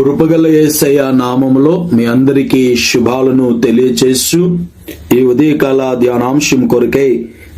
కృపగల యేసయ్య నామములో మీ అందరికీ శుభాలను తెలియచేస్తూ ఈ ఉదయకాల ధ్యానాంశం కొరకై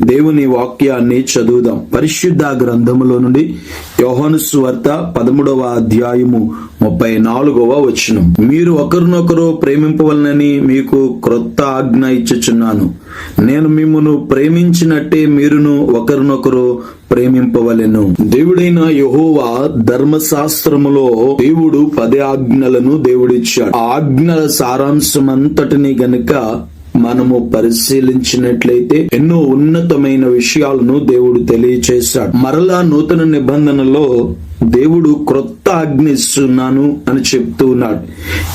దేవుని వాక్యాన్ని చదువుదాం. పరిశుద్ధ గ్రంథములో నుండి యోహాను సువార్త పదమూడవ అధ్యాయము ముప్పై నాలుగవ వచనం. మీరు ఒకరినొకరు ప్రేమింపవలనని మీకు క్రొత్త ఆజ్ఞ ఇచ్చుచున్నాను. నేను మిమ్మను ప్రేమించినట్టే మీరును ఒకరినొకరు ప్రేమింపవలెను. దేవుడైన యహోవా ధర్మశాస్త్రములో దేవుడు పది ఆజ్ఞలను దేవుడిచ్చాడు. ఆజ్ఞల సారాంశమంతటిని గనుక మనము పరిశీలించినట్లయితే ఎన్నో ఉన్నతమైన విషయాలను దేవుడు తెలియచేశాడు. మరలా నూతన నిబంధనలో దేవుడు క్రొత్త ఆజ్ఞ ఇస్తున్నాను అని చెప్తూ ఉన్నాడు.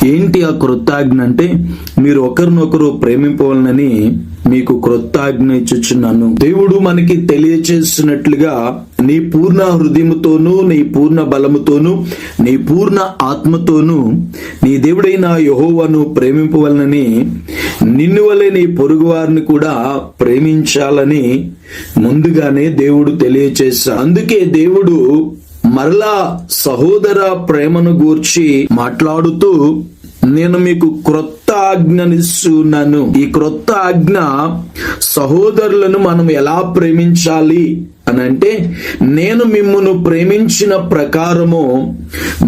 ఏంటి ఆ క్రొత్త ఆజ్ఞ అంటే? మీరు ఒకరినొకరు ప్రేమింపవాలని మీకు క్రొత్త ఆజ్ఞ ఇచ్చుచున్నాను. దేవుడు మనకి తెలియచేస్తున్నట్లుగా నీ పూర్ణ హృదయముతోనూ నీ పూర్ణ బలముతోనూ నీ పూర్ణ ఆత్మతోనూ నీ దేవుడైన యహోవను ప్రేమింపవలనని నిన్ను వలె నీ పొరుగు వారిని కూడా ప్రేమించాలని ముందుగానే దేవుడు తెలియచేశాడు. అందుకే దేవుడు మరలా సహోదర ప్రేమను గూర్చి మాట్లాడుతూ నేను మీకు క్రొత్త ఆజ్ఞనిస్తున్నాను ఈ క్రొత్త ఆజ్ఞ సహోదరులను మనం ఎలా ప్రేమించాలి అని అంటే నేను మిమ్మను ప్రేమించిన ప్రకారము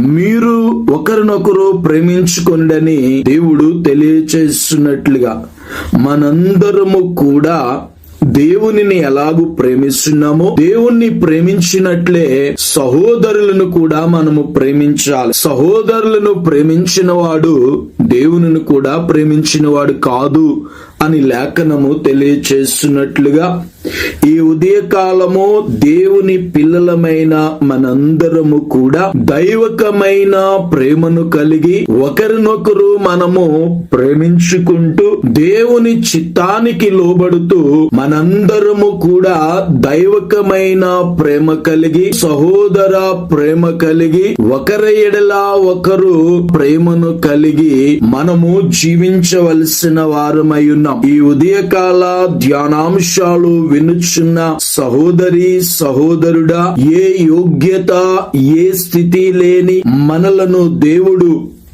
మీరు ఒకరినొకరు ప్రేమించుకుండని దేవుడు తెలియచేస్తున్నట్లుగా మనందరము కూడా దేవునిని ఎలాగూ ప్రేమిస్తున్నామో దేవుణ్ణి ప్రేమించినట్లే సహోదరులను కూడా మనము ప్రేమించాలి. సహోదరులను ప్రేమించిన వాడు దేవునిని కూడా ప్రేమించిన వాడు కాదు అని లేఖనము తెలియచేస్తున్నట్లుగా ఈ ఉదయకాలము దేవుని పిల్లలమైన మనందరము కూడా దైవకమైన ప్రేమను కలిగి ఒకరినొకరు మనము ప్రేమించుకుంటూ దేవుని చిత్తానికి లోబడుతూ మనందరము కూడా దైవకమైన ప్రేమ కలిగి సహోదర ప్రేమ కలిగి ఒకరి ఎడలా ఒకరు ప్రేమను కలిగి మనము జీవించవలసిన వారమై ఉన్నాం. ఈ ఉదయకాల ధ్యానాంశాలు వినుచున్న సహోదరి సహోదరుడా ఏ యోగ్యత ఏ స్థితి లేని మనలను దేవుడు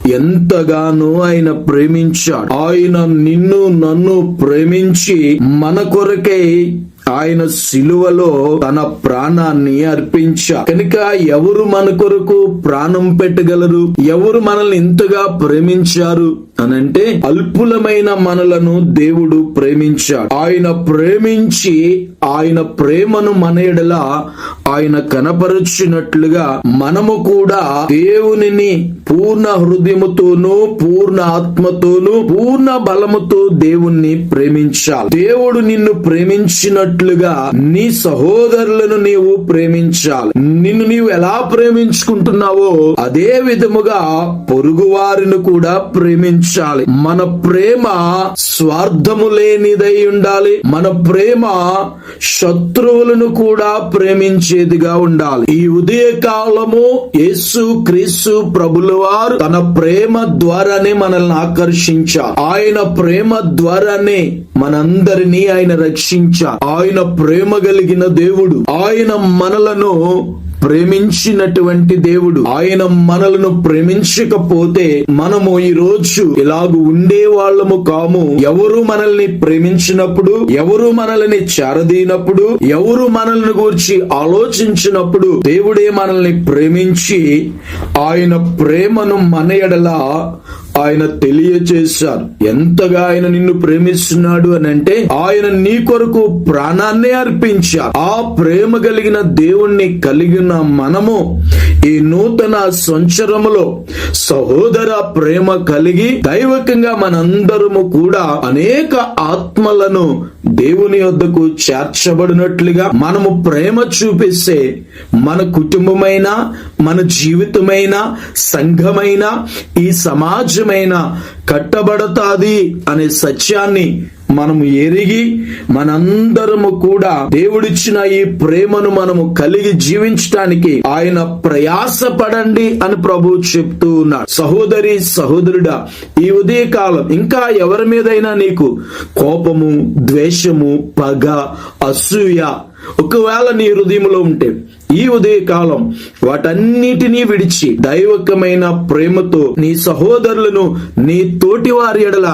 ఎంతగానో ఆయన ప్రేమించాడు. ఆయన నిన్ను నన్ను ప్రేమించి మన కొరకై ఆయన సిలువలో తన ప్రాణాన్ని అర్పించా కనుక ఎవరు మన కొరకు ప్రాణం పెట్టగలరు? ఎవరు మనల్ని ఇంతగా ప్రేమించారు? అనంటే అల్పులమైన మనలను దేవుడు ప్రేమించాడు. ఆయన ప్రేమించి ఆయన ప్రేమను మన ఎడల ఆయన కనపరుచినట్లుగా మనము కూడా దేవునిని పూర్ణ హృదయముతోనూ పూర్ణ ఆత్మతోనూ పూర్ణ బలముతో దేవుణ్ణి ప్రేమించాలి. దేవుడు నిన్ను ప్రేమించినట్లుగా నీ సహోదరులను నీవు ప్రేమించాలి. నిన్ను నీవు ఎలా ప్రేమించుకుంటున్నావో అదే విధముగా పొరుగు వారిని కూడా ప్రేమించాలి మన ప్రేమ స్వార్థము లేనిదై ఉండాలి. మన ప్రేమ శత్రువులను కూడా ప్రేమించేదిగా ఉండాలి. ఈ ఉదయ కాలము యేసు క్రీస్తు ప్రభుల వారు తన ప్రేమ ద్వారానే మనల్ని ఆకర్షించారు. ఆయన ప్రేమ ద్వారానే మనందరినీ ఆయన రక్షించారు. ఆయన ప్రేమ కలిగిన దేవుడు. ఆయన మనలను ప్రేమించినటువంటి దేవుడు ఆయన మనలను ప్రేమించకపోతే మనము ఈ రోజు ఇలాగ ఉండే వాళ్ళము కాము. ఎవరు మనల్ని ప్రేమించినప్పుడు ఎవరు మనల్ని చేరదీనప్పుడు ఎవరు మనల్ని గురించి ఆలోచించినప్పుడు దేవుడే మనల్ని ప్రేమించి ఆయన ప్రేమను మన ఎడల ఆయన తెలియచేశారు. ఎంతగా ఆయన నిన్ను ప్రేమిస్తున్నాడు అని అంటే ఆయన నీ కొరకు ప్రాణాన్ని అర్పించారు. ఆ ప్రేమ కలిగిన దేవుణ్ణి కలిగిన మనము ఈ నూతన సంవత్సరములో సహోదర ప్రేమ కలిగి దైవకంగా మనందరము కూడా అనేక ఆత్మలను దేవుని వద్దకు చేర్చబడినట్లుగా మనము ప్రేమ చూపిస్తే మన కుటుంబమైన మన జీవితమైన సంఘమైన ఈ సమాజమైన కట్టబడతాది అనే సత్యాన్ని మనము ఎరిగి మనందరము కూడా దేవుడిచ్చిన ఈ ప్రేమను మనము కలిగి జీవించటానికి ఆయన ప్రయాసపడండి అని ప్రభు చెప్తూ ఉన్నాడు. సహోదరి సహోదరుడా ఈ ఉదయకాలం ఇంకా ఎవరి మీదైనా నీకు కోపము ద్వేషము పగ అసూయ ఒకవేళ నీ హృదయంలో ఉంటే ఈ ఉదయకాలం వాటన్నిటినీ విడిచి దైవకమైన ప్రేమతో నీ సహోదరులను నీ తోటి వారి ఎడల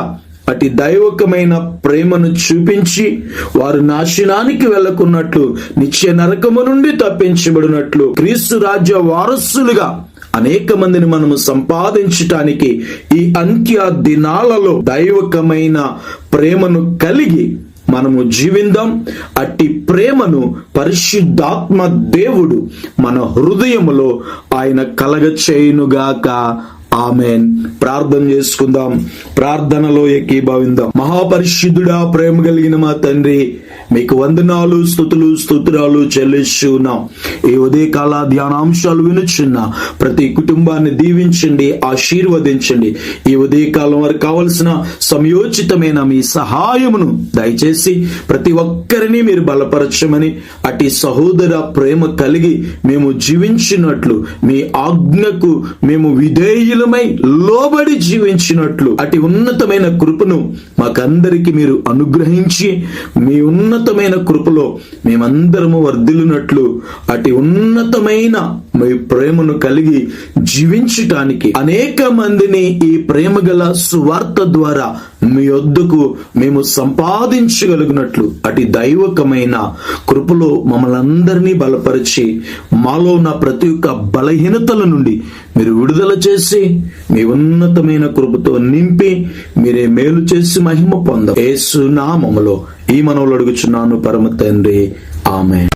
అటు దైవకమైన ప్రేమను చూపించి వారు నాశనానికి వెళ్ళకున్నట్లు నిత్య నరకము నుండి తప్పించబడినట్లు క్రీస్తు రాజ్య వారసులుగా అనేక మందిని మనము సంపాదించటానికి ఈ అంత్య దినాలలో దైవకమైన ప్రేమను కలిగి మనము జీవిందాం. అట్టి ప్రేమను పరిశుద్ధాత్మ దేవుడు మన హృదయములో ఆయన కలగ చేయునుగాక ఆమెన్. ప్రార్థన చేసుకుందాం. ప్రార్థనలో ఏకీభవిందాం. మహాపరిశుద్ధుడా ప్రేమ కలిగిన మా తండ్రి మీకు వందనాలు స్థుతులు స్తోత్రాలు చెల్లిస్తున్నాం. ఈ ఉదయకాల ధ్యానాంశాలు వినుచున్న ప్రతి కుటుంబాన్ని దీవించండి ఆశీర్వదించండి. ఈ ఉదయకాలం వారికి కావలసిన సమయోచితమైన మీ సహాయమును దయచేసి ప్రతి ఒక్కరిని మీరు బలపరచమని అటు సహోదర ప్రేమ కలిగి మేము జీవించినట్లు మీ ఆజ్ఞకు మేము విధేయులమై లోబడి జీవించినట్లు అటు ఉన్నతమైన కృపను మాకందరికి మీరు అనుగ్రహించి మీ ఉన్నతమైన కృపలో మేమందరము వర్ధిల్లునట్లు అటు ఉన్నతమైన మీ ప్రేమను కలిగి జీవించటానికి అనేక మందిని ఈ ప్రేమ గల సువార్త ద్వారా మీ వద్దకు మేము సంపాదించగలిగినట్లు అటు దైవకమైన కృపలో మమ్మల్ని అందరినీ బలపరిచి మాలో ఉన్న ప్రతి ఒక్క బలహీనతల నుండి మీరు విడుదల చేసి మీ ఉన్నతమైన కృపతో నింపి మీరే మేలు చేసి మహిమ పొంద. ఏసునామములో ఈ మనవులు అడుగుచున్నాను పరమ తండ్రి. ఆమె